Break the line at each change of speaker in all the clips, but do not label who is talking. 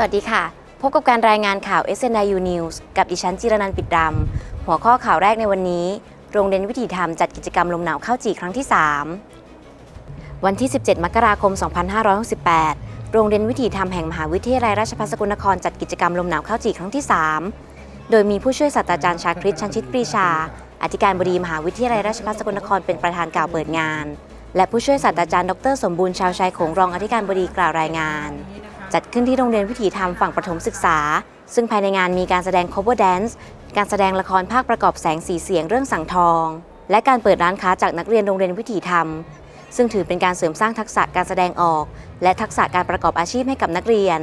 สวัสดีค่ะ พบกับการรายงานข่าว SNIU News กับดิฉันจิรนันท์ปิดรำหัวข้อข่าวแรกในวันนี้ โรงเรียนวิถีธรรมจัดกิจกรรมลมหนาวข้าวจี่ครั้งที่ 3 วันที่ 17 มกราคม 2568 โรงเรียนวิถีธรรมแห่งมหาวิทยาลัยราชภัฏสกลนครจัดกิจกรรมลมหนาวข้าวจี่ครั้งที่ 3 โดยมีผู้ช่วยศาสตราจารย์ชาคริตชันชิตปรีชา อธิการบดีมหาวิทยาลัยราชภัฏสกลนครเป็นประธานกล่าวเปิดงาน และผู้ช่วยศาสตราจารย์ดร สมบูรณ์ชาวชายโขงรองอธิการบดีกล่าวรายงาน จัดขึ้นที่โรงเรียนวิถีธรรมฝั่งประถมศึกษา ซึ่งภายในงานมีการแสดง cover dance การแสดงละครภาคประกอบแสงสีเสียงเรื่องสังทอง และการเปิดร้านค้าจากนักเรียนโรงเรียนวิถีธรรม ซึ่งถือเป็นการเสริมสร้างทักษะการแสดงออก และทักษะการประกอบอาชีพให้กับนักเรียน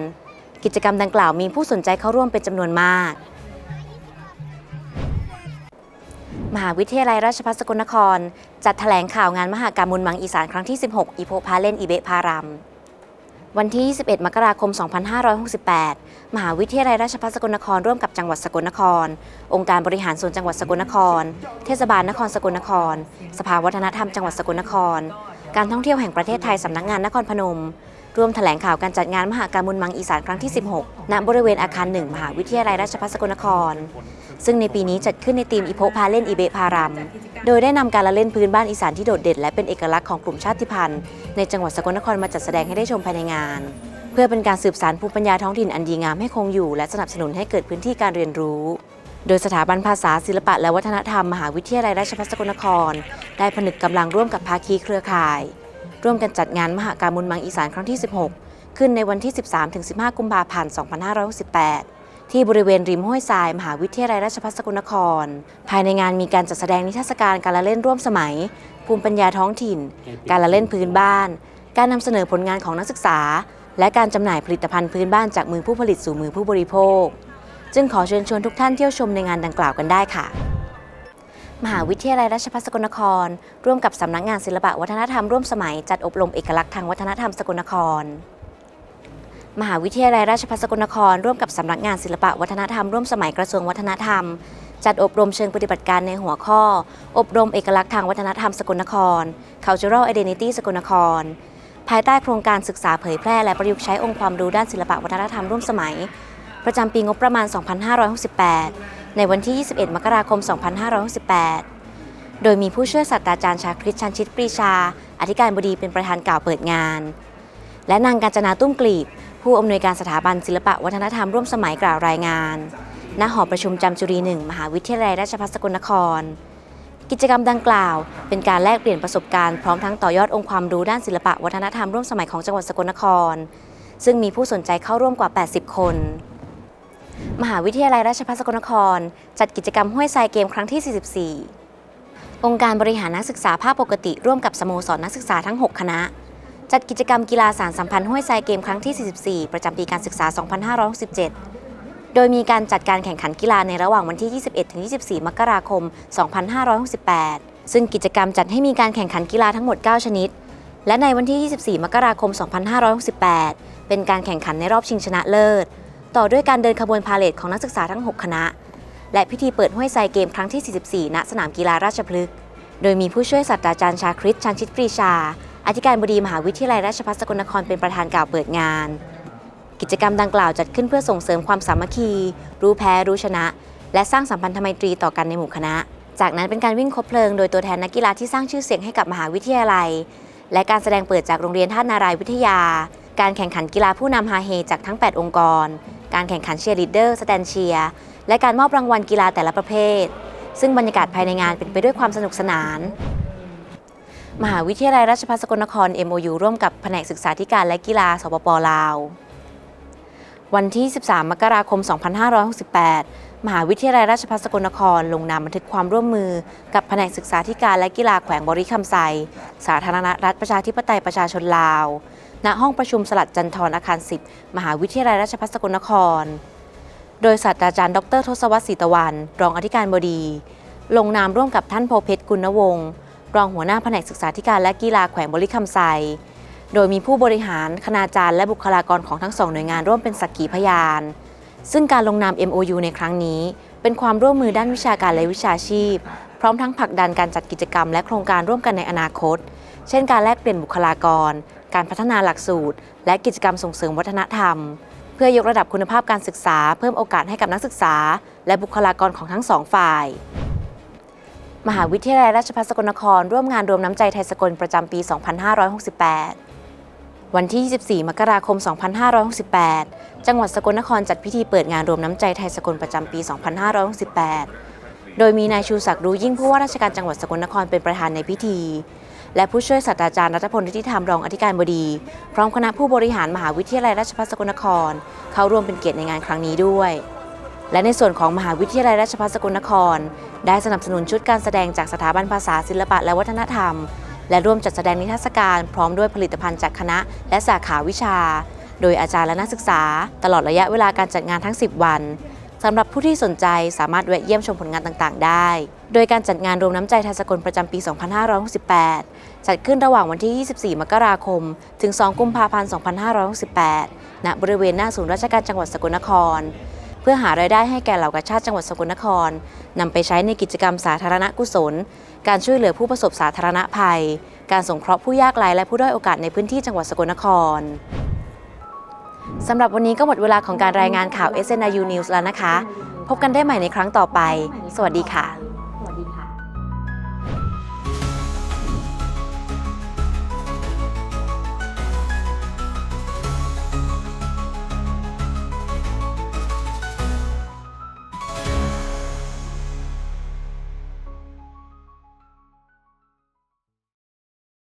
กิจกรรมดังกล่าวมีผู้สนใจเข้าร่วมเป็นจำนวนมาก มหาวิทยาลัยราชภัฏสกลนคร จัดแถลงข่าวงานมหากรรมมุนมังอีสานครั้งที่ 16 อีโพพาเล่นอีเบพาราม วันที่ 21 มกราคม 2568 มหาวิทยาลัยราชภัฏสกลนครร่วมกับจังหวัดสกลนคร องค์การบริหารส่วนจังหวัดสกลนคร เทศบาลนครสกลนคร สภาวัฒนธรรมจังหวัดสกลนคร การท่องเที่ยวแห่งประเทศไทยสำนักงานนครพนม ร่วมแถลงข่าวการจัดงานมหากรรมมุนมังอีสานครั้งที่ 16 ณ บริเวณอาคารหนึ่งมหาวิทยาลัยราชภัฏสกลนคร ซึ่งในปีนี้จัดขึ้นในทีมอีโพพาเล่นอีเบพารำโดยได้นำการละเล่นพื้นบ้านอีสานที่โดดเด่นและเป็นเอกลักษณ์ของกลุ่มชาติพันธุ์ ในจังหวัดสกลนครมาจัดแสดงให้ได้ชมภายในงาน เพื่อเป็นการสืบสานภูมิปัญญาท้องถิ่นอันดีงามให้คงอยู่ และสนับสนุนให้เกิดพื้นที่การเรียนรู้โดยสถาบันภาษาศิลปะและวัฒนธรรม มหาวิทยาลัยราชภัฏสกลนคร ได้ผนึกกำลังร่วมกับภาคีเครือข่าย ร่วมกันจัดงานมหากรรมมุนมังอีสานครั้งที่ 16 ขึ้นในวันที่ 13-15 กุมภาพันธ์ 2568 ที่บริเวณริมห้วยทราย มหาวิทยาลัยราชภัฏสกลนคร ภายในงานมีการจัดแสดงนิทรรศการการละเล่นร่วมสมัย ภูมิปัญญาท้องถิ่น การละเล่นพื้นบ้าน การนำเสนอผลงานของนักศึกษา และการจำหน่ายผลิตภัณฑ์พื้นบ้านจากมือผู้ผลิตสู่มือผู้บริโภค จึงขอเชิญชวนทุกท่านเที่ยวชมในงานดังกล่าวกันได้ค่ะ มหาวิทยาลัยราชภัฏสกลนคร ร่วมกับสำนักงานศิลปะวัฒนธรรมร่วมสมัยจัดอบรมเอกลักษณ์ทางวัฒนธรรมสกลนคร มหาวิทยาลัยราชภัฏสกลนคร ร่วมกับสำนักงานศิลปะวัฒนธรรมร่วมสมัยกระทรวงวัฒนธรรม จัดอบรมเชิงปฏิบัติการในหัวข้อ อบรมเอกลักษณ์ทางวัฒนธรรมสกลนคร Cultural Identity สกลนคร ภายใต้โครงการศึกษาเผยแพร่และประยุกต์ใช้องค์ความรู้ด้านศิลปะวัฒนธรรมร่วมสมัย ประจำปีงบประมาณ 2568 ในวันที่ 21 มกราคม 2568 โดยมีผู้ช่วยศาสตราจารย์ชาคริตชันชิตปรีชา อธิการบดีเป็นประธานกล่าวเปิดงาน และนางกาญจนาตุ้มกลีบ ผู้อำนวยการสถาบันศิลปะวัฒนธรรมร่วมสมัยกล่าวรายงานณหอประชุมจำจุรีหนึ่งมหาวิทยาลัยราชภัฏสกลนคร กิจกรรมดังกล่าว เป็นการแลกเปลี่ยนประสบการณ์พร้อมทั้งต่อยอดองค์ความรู้ด้านศิลปะวัฒนธรรมร่วมสมัยของจังหวัดสกลนคร ซึ่งมีผู้สนใจเข้าร่วมกว่า 80 คน มหาวิทยาลัยราชภัฏสกลนคร จัดกิจกรรมห้วยทรายเกมครั้งที่ 44 องค์การบริหารนักศึกษาภาคปกติร่วมกับสโมสรนักศึกษาทั้ง 6 คณะ จัดกิจกรรมกีฬาสารสัมพันธ์ห้วยทรายเกมครั้งที่ 44 ประจำปีการศึกษา 2567 โดยมีการจัดการแข่งขันกีฬาในระหว่างวันที่ 21-24 มกราคม 2568 ซึ่งกิจกรรมจัดให้มีการแข่งขันกีฬาทั้งหมด 9 ชนิด และในวันที่ 24 มกราคม 2568 เป็นการแข่งขันในรอบชิงชนะเลิศ ต่อด้วยการเดินขบวนพาเหรดของนักศึกษาทั้ง 6 คณะ และพิธีเปิดห้วยทรายเกมครั้งที่ 44 ณ สนามกีฬาราชพฤกษ์โดยมีผู้ช่วยศาสตราจารย์ชาคริตชันชิตปรีชา อธิการบดีมหาวิทยาลัยราชภัฏสกลนครเป็นประธานกล่าวเปิดงาน กิจกรรมดังกล่าวจัดขึ้นเพื่อส่งเสริมความสามัคคี รู้แพ้รู้ชนะ และสร้างสัมพันธไมตรีต่อกันในหมู่คณะ จากนั้นเป็นการวิ่งคบเพลิงโดยตัวแทนนักกีฬาที่สร้างชื่อเสียงให้กับมหาวิทยาลัย และการแสดงเปิดจากโรงเรียนท่านารายวิทยา การแข่งขันกีฬาผู้นำฮาเฮจากทั้ง 8 องค์กร การแข่งขันเชียร์ลีดเดอร์สแตนเชียร์และการมอบรางวัลกีฬาแต่ละประเภท ซึ่งบรรยากาศภายในงานเป็นไปด้วยความสนุกสนาน มหาวิทยาลัยราชภัฏสกลนคร MOU ร่วมกับแผนกศึกษาธิการและกีฬาสปปลาว วันที่ 13 มกราคม 2568 มหาวิทยาลัยราชภัฏสกลนคร ลงนามบันทึกความร่วมมือ กับแผนกศึกษาธิการและกีฬาแขวงบริคำไซสาธารณรัฐประชาธิปไตยประชาชนลาว ณห้องประชุมสลัดจันทรอาคาร 10 มหาวิทยาลัยราชภัฏสกลนคร โดยศาสตราจารย์ ดรทศวรรษศรีตะวัน รองอธิการบดี ลงนามร่วมกับท่านโพเพชรกุณวงศ์รองหัวหน้าแผนกศึกษาธิการและกีฬาแขวงบริคำไซโดยมีผู้บริหารคณาจารย์และบุคลากรของทั้งสองหน่วยงานร่วมเป็นสักขีพยาน ซึ่งการลงนาม MOU ในครั้งนี้ เป็นความร่วมมือด้านวิชาการและวิชาชีพ พร้อมทั้งผลักดันการจัดกิจกรรมและโครงการร่วมกันในอนาคต เช่นการแลกเปลี่ยนบุคลากร การพัฒนาหลักสูตร และกิจกรรมส่งเสริมวัฒนธรรม เพื่อยกระดับคุณภาพการศึกษา เพิ่มโอกาสให้กับนักศึกษา และบุคลากรของทั้งสองฝ่าย มหาวิทยาลัยราชภัฏสกลนคร ร่วมงานรวมน้ำใจไทยสกลประจำปี 2568 วันที่ 24 มกราคม 2568 จังหวัดสกลนครจัดพิธีเปิดงานรวมน้ำใจไทยสกลประจำปี 2568 โดยมีนายชูศักดิ์รู้ยิ่งผู้ว่าราชการจังหวัดสกลนครเป็นประธานในพิธี และผู้ช่วยศาสตราจารย์รัฐพลนิติธรรมรองอธิการบดี พร้อมคณะผู้บริหารมหาวิทยาลัยราชภัฏสกลนคร เข้าร่วมเป็นเกียรติในงานครั้งนี้ด้วย และในส่วนของมหาวิทยาลัยราชภัฏสกลนคร ได้สนับสนุนชุดการแสดงจากสถาบันภาษาศิลปะและวัฒนธรรม และร่วมจัดแสดงนิทรรศการ พร้อมด้วยผลิตภัณฑ์จากคณะ และสาขาวิชา โดยอาจารย์และนักศึกษา ตลอดระยะเวลาการจัดงานทั้ง 10 วัน สำหรับผู้ที่สนใจสามารถแวะเยี่ยมชมผลงานต่างๆ ได้ โดยการจัดงานรวมน้ำใจไทยสกลประจำปี 2568 จัดขึ้นระหว่างวันที่ 24 มกราคม ถึง 2 กุมภาพันธ์ 2568 ณ บริเวณหน้าศูนย์ราชการจังหวัดสกลนคร เพื่อหารายได้ให้แก่เหล่ากาชาติจังหวัดสกลนครนำไปใช้ในกิจกรรมสาธารณกุศล การช่วยเหลือผู้ประสบสาธารณภัย การสงเคราะห์ผู้ยากไร้และผู้ด้อยโอกาสในพื้นที่จังหวัดสกลนคร สำหรับวันนี้ก็หมดเวลาของการรายงานข่าว SNU News แล้วนะคะ พบกันได้ใหม่ในครั้งต่อไป สวัสดีค่ะ